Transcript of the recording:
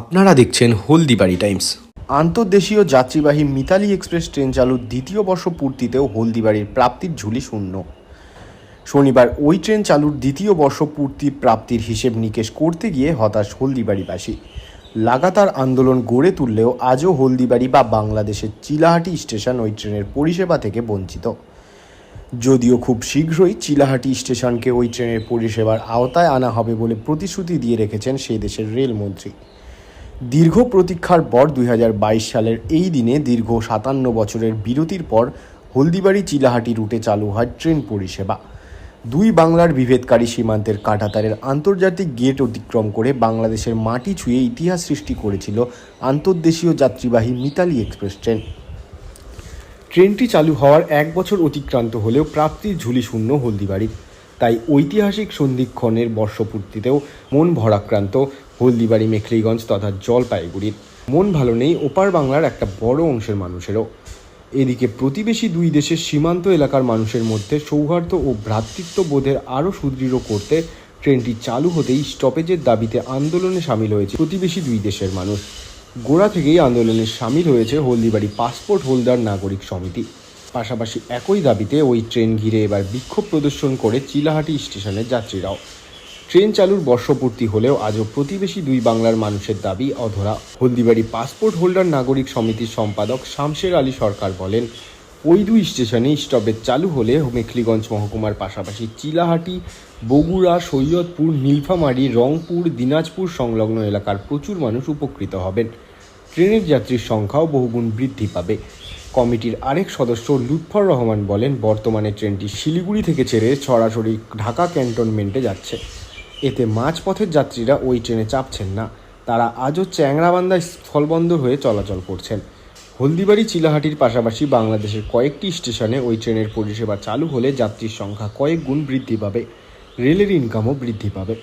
আপনারা দেখছেন হলদিবাড়ি টাইমস। আন্তর্দেশীয় যাত্রীবাহী মিতালি এক্সপ্রেস ট্রেন চালুর দ্বিতীয় বর্ষ পূর্তিতেও হলদিবাড়ির প্রাপ্তির ঝুলি শূন্য। শনিবার ওই ট্রেন চালুর দ্বিতীয় বর্ষ পূর্তি প্রাপ্তির হিসেব নিকেশ করতে গিয়ে হতাশ হলদিবাড়িবাসী। লাগাতার আন্দোলন গড়ে তুললেও আজও হলদিবাড়ি বা বাংলাদেশের চিলাহাটি স্টেশন ওই ট্রেনের পরিষেবা থেকে বঞ্চিত। যদিও খুব শীঘ্রই চিলাহাটি স্টেশনকে ওই ট্রেনের পরিষেবার আওতায় আনা হবে বলে প্রতিশ্রুতি দিয়ে রেখেছেন সেই দেশের রেলমন্ত্রী। দীর্ঘ প্রতীক্ষার পর দুই হাজার বাইশ সালের এই দিনে দীর্ঘ সাতান্ন বছরের বিরতির পর হলদিবাড়ি চিলাহাটি রুটে চালু হয় ট্রেন পরিষেবা। দুই বাংলার বিভেদকারী সীমান্তের কাঁটাতারের আন্তর্জাতিক গেট অতিক্রম করে বাংলাদেশের মাটি ছুঁয়ে ইতিহাস সৃষ্টি করেছিল আন্তর্দেশীয় যাত্রীবাহী মিতালি এক্সপ্রেস ট্রেন। ট্রেনটি চালু হওয়ার এক বছর অতিক্রান্ত হলেও প্রাপ্তির ঝুলি শূন্য হলদিবাড়ির। তাই ঐতিহাসিক সন্ধিক্ষণের বর্ষপূর্তিতেও মন ভরাক্রান্ত হলদিবাড়ি, মেখলিগঞ্জ তথা জলপাইগুড়ির। মন ভালো নেই, ওপার বাংলার একটা বড় অংশের মানুষেরও। এদিকে প্রতিবেশী দুই দেশের সীমান্ত এলাকার মানুষের মধ্যে সৌহার্দ্য ও ভ্রাতৃত্ববোধের আরও সুদৃঢ় করতে ট্রেনটি চালু হতেই স্টপেজের দাবিতে আন্দোলনে সামিল হয়েছে প্রতিবেশী দুই দেশের মানুষ। গোড়া থেকেই আন্দোলনে সামিল হয়েছে হলদিবাড়ি পাসপোর্ট হোল্ডার নাগরিক সমিতি। পাশাপাশি একই দাবিতে ওই ট্রেন ঘিরে এবার বিক্ষোভ প্রদর্শন করে চিলাহাটি স্টেশনের যাত্রীরাও। ট্রেন চালুর বর্ষপূর্তি হলেও আজও প্রতিবেশী দুই বাংলার মানুষের দাবি অধরা। হলদিবাড়ি পাসপোর্ট হোল্ডার নাগরিক সমিতির সম্পাদক শামশের আলী সরকার বলেন, ওই দুই স্টেশনে স্টপেজ চালু হলে মেখলিগঞ্জ মহকুমার পাশাপাশি চিলাহাটি, বগুড়া, সৈয়দপুর, নীলফামারী, রংপুর, দিনাজপুর সংলগ্ন এলাকার প্রচুর মানুষ উপকৃত হবেন। ট্রেনের যাত্রীর সংখ্যাও বহুগুণ বৃদ্ধি পাবে। কমিটির আরেক সদস্য লুৎফর রহমান বলেন, বর্তমানে ট্রেনটি শিলিগুড়ি থেকে ছেড়ে সরাসরি ঢাকা ক্যান্টনমেন্টে যাচ্ছে। এতে মাঝপথের যাত্রীরা ওই ট্রেনে চাপছেন না। তারা আজও চ্যাংরাবান্ধা স্থলবন্দর হয়ে চলাচল করছেন। হলদিবাড়ি চিলাহাটির পাশাপাশি বাংলাদেশের কয়েকটি স্টেশনে ওই ট্রেনের পরিষেবা চালু হলে যাত্রীর সংখ্যা কয়েক গুণ বৃদ্ধি পাবে। রেলের ইনকামও বৃদ্ধি পাবে।